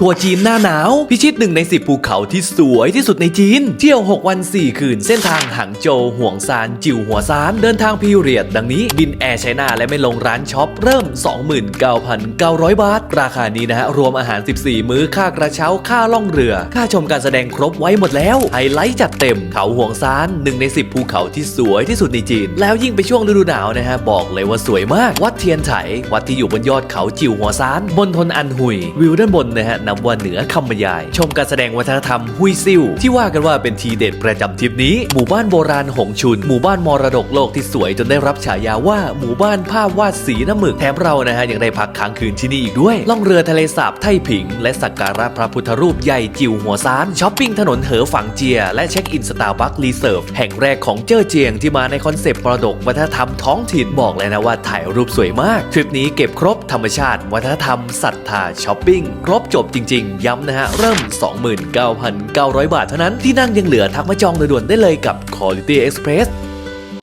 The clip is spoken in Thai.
ทัวร์จีนหน้าหนาว พิชิตหนึ่งใน 10 ภูเขาที่สวยที่สุดในจีน เที่ยว 6 วัน 4 คืน เส้นทางหังโจวห่วงซาน จิวหัวซาน เดินทางพีเรียด ดังนี้ บินแอร์ไชน่าและไม่ลงร้านช็อป เริ่ม 29,900 บาท ราคานี้นะฮะ รวมอาหาร 14 มื้อ ค่ากระเช้า ค่าล่องเรือ ค่าชมการแสดงครบไว้หมดแล้ว ไฮไลท์จัดเต็ม เขาห่วงซานหนึ่งใน 10 ภูเขาที่สวยที่สุดในจีน แล้วยิ่งไปช่วงฤดูหนาวนะฮะ บอกเลยว่าสวยมาก วัดเทียนไถ วัดที่อยู่บนยอดเขาจิวหัวซาน บนทนอันหุย วิวด้านบนนะฮะนับว่าเหนือคำบรรยาย ชมการแสดงวัฒนธรรมหุยซิ่วที่ว่ากันว่าเป็นทีเด็ดประจำทริปนี้ หมู่บ้านโบราณหงชุน หมู่บ้านมรดกโลกที่สวยจนได้รับฉายาว่าหมู่บ้านภาพวาดสีน้ำหมึกแถมเรานะฮะยังได้พักค้างคืนที่นี่อีกด้วย ล่องเรือทะเลสาบไทผิง และสักการะพระพุทธรูปใหญ่จิ๋วหัวซานช้อปปิ้งถนนเหอฝังเจีย และเช็คอินสตาร์บัครีเซิร์ฟแห่งแรกของเจ้อเจียงที่มาในคอนเซปต์มรดกวัฒนธรรมท้องถิ่นบอกเลยนะว่าถ่ายรูปสวยมากทริปนี้เก็บครบธรรมชาติ วัฒนธรรมศรัทธาช้อปปิ้งครบจบจริง ๆ ย้ำนะฮะ เริ่ม 29,900 บาทเท่านั้นที่นั่งยังเหลือทักมาจองโดยด่วนได้เลยกับ Quality Express